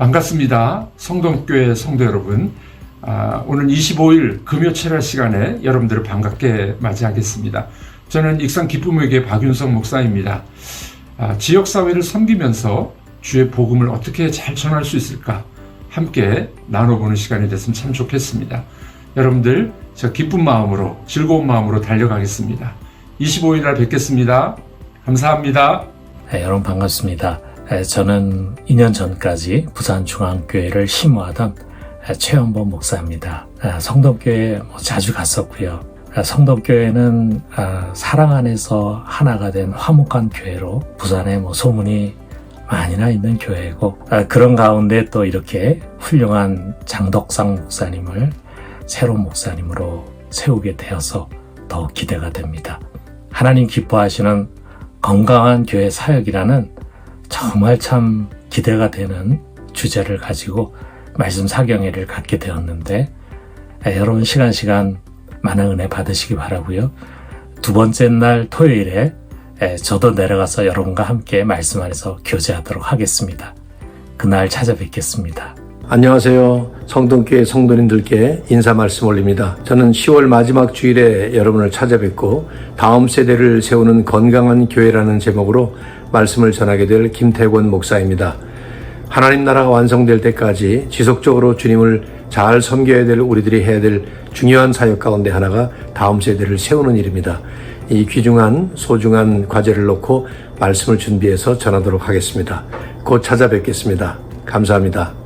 반갑습니다. 성동교회 성도 여러분. 아, 오늘 25일 금요 철야 시간에 여러분들을 반갑게 맞이하겠습니다. 저는 익산 기쁨의 교회 박윤성 목사입니다. 아, 지역사회를 섬기면서 주의 복음을 어떻게 잘 전할 수 있을까 함께 나눠보는 시간이 됐으면 참 좋겠습니다. 여러분들 저 기쁜 마음으로 즐거운 마음으로 달려가겠습니다. 25일 날 뵙겠습니다. 감사합니다. 네, 여러분 반갑습니다. 네, 저는 2년 전까지 부산중앙교회를 심호하던 네, 최연범 목사입니다. 네, 성덕교회 뭐 자주 갔었고요. 네, 성덕교회는 아, 사랑 안에서 하나가 된 화목한 교회로 부산에 뭐 소문이 많이나 있는 교회고 아, 그런 가운데 또 이렇게 훌륭한 장덕상 목사님을 새로운 목사님으로 세우게 되어서 더욱 기대가 됩니다. 하나님 기뻐하시는 건강한 교회 사역이라는 정말 참 기대가 되는 주제를 가지고 말씀 사경회를 갖게 되었는데 에, 여러분 시간 시간 많은 은혜 받으시기 바라고요. 두 번째 날 토요일에 에, 저도 내려가서 여러분과 함께 말씀 안에서 교제하도록 하겠습니다. 그날 찾아뵙겠습니다. 안녕하세요. 성동교회 성도님들께 인사 말씀 올립니다. 저는 10월 마지막 주일에 여러분을 찾아뵙고 다음 세대를 세우는 건강한 교회라는 제목으로 말씀을 전하게 될 김태권 목사입니다. 하나님 나라가 완성될 때까지 지속적으로 주님을 잘 섬겨야 될 우리들이 해야 될 중요한 사역 가운데 하나가 다음 세대를 세우는 일입니다. 이 귀중한 소중한 과제를 놓고 말씀을 준비해서 전하도록 하겠습니다. 곧 찾아뵙겠습니다. 감사합니다.